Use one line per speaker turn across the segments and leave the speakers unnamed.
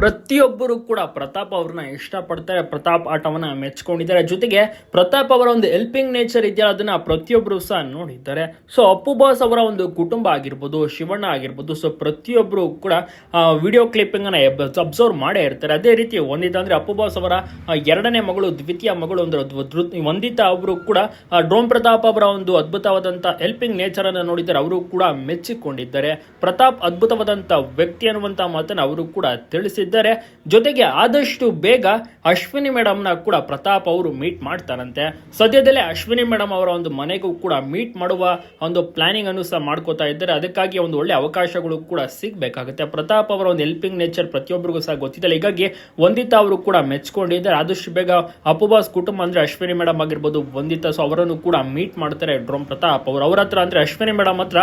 ಪ್ರತಿಯೊಬ್ಬರು ಕೂಡ ಪ್ರತಾಪ್ ಅವ್ರನ್ನ ಇಷ್ಟಪಡ್ತಾರೆ. ಪ್ರತಾಪ್ ಆಟವನ್ನ ಮೆಚ್ಕೊಂಡಿದ್ದಾರೆ. ಜೊತೆಗೆ ಪ್ರತಾಪ್ ಅವರ ಒಂದು ಹೆಲ್ಪಿಂಗ್ ನೇಚರ್ ಇದೆಯಲ್ಲ, ಅದನ್ನ ಪ್ರತಿಯೊಬ್ಬರು ಸಹ ನೋಡಿದ್ದಾರೆ. ಸೊ ಅಪ್ಪು ಬಾಸ್ ಅವರ ಒಂದು ಕುಟುಂಬ ಆಗಿರ್ಬೋದು, ಶಿವಣ್ಣ ಆಗಿರ್ಬೋದು ಸೊ ಪ್ರತಿಯೊಬ್ಬರು ಕೂಡ ವಿಡಿಯೋ ಕ್ಲಿಪ್ಪಿಂಗ್ ಅನ್ನ ಅಬ್ಸರ್ವ್ ಮಾಡೇ ಇರ್ತಾರೆ. ಅದೇ ರೀತಿ ಒಂದಿತ ಅಂದ್ರೆ ಅಪ್ಪು ಬಾಸ್ ಅವರ ಎರಡನೇ ಮಗಳು, ದ್ವಿತೀಯ ಮಗಳು ಅಂದ್ರೆ ವಂದಿತ ಅವರು ಕೂಡ ಡ್ರೋಮ್ ಪ್ರತಾಪ್ ಅವರ ಒಂದು ಅದ್ಭುತವಾದಂಥ ಹೆಲ್ಪಿಂಗ್ ನೇಚರ್ ಅನ್ನ ನೋಡಿದ್ದಾರೆ. ಅವರು ಕೂಡ ಮೆಚ್ಚಿಕೊಂಡಿದ್ದಾರೆ. ಪ್ರತಾಪ್ ಅದ್ಭುತವಾದಂಥ ವ್ಯಕ್ತಿ ಅನ್ನುವಂತ ಮಾತನ್ನ ಅವರು ಕೂಡ ತಿಳಿಸಿದ್ದಾರೆ. ಜೊತೆಗೆ ಆದಷ್ಟು ಬೇಗ ಅಶ್ವಿನಿ ಮೇಡಮ್ನ ಕೂಡ ಪ್ರತಾಪ್ ಅವರು ಮೀಟ್ ಮಾಡ್ತಾರಂತೆ. ಸದ್ಯದಲ್ಲೇ ಅಶ್ವಿನಿ ಮೇಡಮ್ ಅವರ ಒಂದು ಮನೆಗೂ ಕೂಡ ಮೀಟ್ ಮಾಡುವ ಒಂದು ಪ್ಲಾನಿಂಗ್ ಅನ್ನು ಸಹ ಮಾಡ್ಕೋತಾ ಇದ್ದಾರೆ. ಅದಕ್ಕಾಗಿ ಒಂದು ಒಳ್ಳೆ ಅವಕಾಶಗಳು ಕೂಡ ಸಿಗ್ಬೇಕಾಗುತ್ತೆ. ಪ್ರತಾಪ್ ಅವರ ಒಂದು ಹೆಲ್ಪಿಂಗ್ ನೇಚರ್ ಪ್ರತಿಯೊಬ್ಬರಿಗೂ ಸಹ ಗೊತ್ತಿದೆ ಹೀಗಾಗಿ ವಂದಿತಾ ಅವರು ಕೂಡ ಮೆಚ್ಕೊಂಡಿದ್ದಾರೆ. ಆದಷ್ಟು ಬೇಗ ಅಪ್ಪುಬಾಸ್ ಕುಟುಂಬ ಅಂದ್ರೆ ಅಶ್ವಿನಿ ಮೇಡಮ್ ಆಗಿರ್ಬೋದು ವಂದಿತಾ ಸೊ ಅವರನ್ನು ಕೂಡ ಮೀಟ್ ಮಾಡ್ತಾರೆ ಡ್ರೋಮ್ ಪ್ರತಾಪ್ ಅವರು. ಅವರ ಹತ್ರ ಅಂದ್ರೆ ಅಶ್ವಿನಿ ಮೇಡಮ್ ಹತ್ರ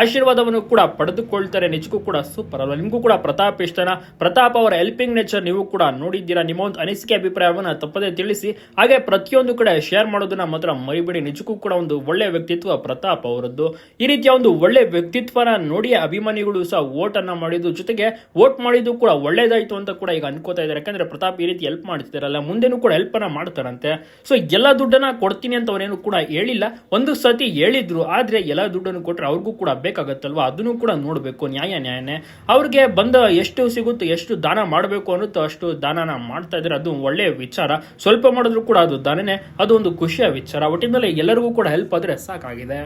ಆಶೀರ್ವಾದವನ್ನು ಕೂಡ ಪಡೆದುಕೊಳ್ತಾರೆ. ನಿಜಕ್ಕೂ ಕೂಡ ಸೂಪರ್ ಅಲ್ವಾ? ನಿಮಗೂ ಕೂಡ ಪ್ರತಾಪ್ ಇಷ್ಟನ? ಪ್ರತಾಪ್ ಅವರ ಹೆಲ್ಪಿಂಗ್ ನೇಚರ್ ನೀವು ಕೂಡ ನೋಡಿದ್ದೀರಾ? ನಿಮ್ಮ ಒಂದು ಅನಿಸಿಕೆ, ಅಭಿಪ್ರಾಯವನ್ನ ತಪ್ಪದೇ ತಿಳಿಸಿ. ಹಾಗೆ ಪ್ರತಿಯೊಂದು ಕಡೆ ಶೇರ್ ಮಾಡೋದನ್ನ ಮಾತ್ರ ಮರಿಬೇಡಿ. ನಿಜಕ್ಕೂ ಕೂಡ ಒಂದು ಒಳ್ಳೆ ವ್ಯಕ್ತಿತ್ವ ಪ್ರತಾಪ್ ಅವರದ್ದು. ಈ ರೀತಿಯ ಒಂದು ಒಳ್ಳೆ ವ್ಯಕ್ತಿತ್ವನ ನೋಡಿ ಅಭಿಮಾನಿಗಳು ಸಹ ವೋಟ್ ಅನ್ನ ಮಾಡಿದ್ದು. ಜೊತೆಗೆ ವೋಟ್ ಮಾಡಿದ್ದು ಕೂಡ ಒಳ್ಳೇದಾಯ್ತು ಅಂತ ಕೂಡ ಈಗ ಅನ್ಕೋತಾ ಇದ್ದಾರೆ. ಯಾಕಂದ್ರೆ ಪ್ರತಾಪ್ ಈ ರೀತಿ ಹೆಲ್ಪ್ ಮಾಡ್ತಿದಾರಲ್ಲ ಮುಂದೆನೂ ಕೂಡ ಹೆಲ್ಪ್ ಅನ್ನ ಮಾಡ್ತಾರಂತೆ. ಸೊ ಎಲ್ಲ ದುಡ್ಡನ್ನ ಕೊಡ್ತೀನಿ ಅಂತ ಅವರೇನು ಕೂಡ ಹೇಳಿಲ್ಲ. ಒಂದು ಸತಿ ಹೇಳಿದ್ರು, ಆದ್ರೆ ಎಲ್ಲ ದುಡ್ಡನ್ನು ಕೊಟ್ರೆ ಅವ್ರಿಗೂ ಕೂಡ ಬೇಕಾಗತ್ತಲ್ವಾ? ಅದನ್ನು ಕೂಡ ನೋಡಬೇಕು. ನ್ಯಾಯ, ನ್ಯಾಯನೇ. ಅವ್ರಿಗೆ ಬಂದ ಎಷ್ಟು ಸಿಗುತ್ತೆ, ಎಷ್ಟು ದಾನ ಮಾಡಬೇಕು ಅನ್ನುತ್ತೋ ಅಷ್ಟು ದಾನನ ಮಾಡ್ತಾ ಇದ್ರೆ ಅದು ಒಳ್ಳೆಯ ವಿಚಾರ. ಸ್ವಲ್ಪ ಮಾಡಿದ್ರು ಕೂಡ ಅದು ದಾನನೇ, ಅದು ಒಂದು ಖುಷಿಯ ವಿಚಾರ. ಒಟ್ಟಿನಲ್ಲಿ ಎಲ್ಲರಿಗೂ ಕೂಡ ಹೆಲ್ಪ್ ಆದ್ರೆ ಸಾಕಾಗಿದೆ.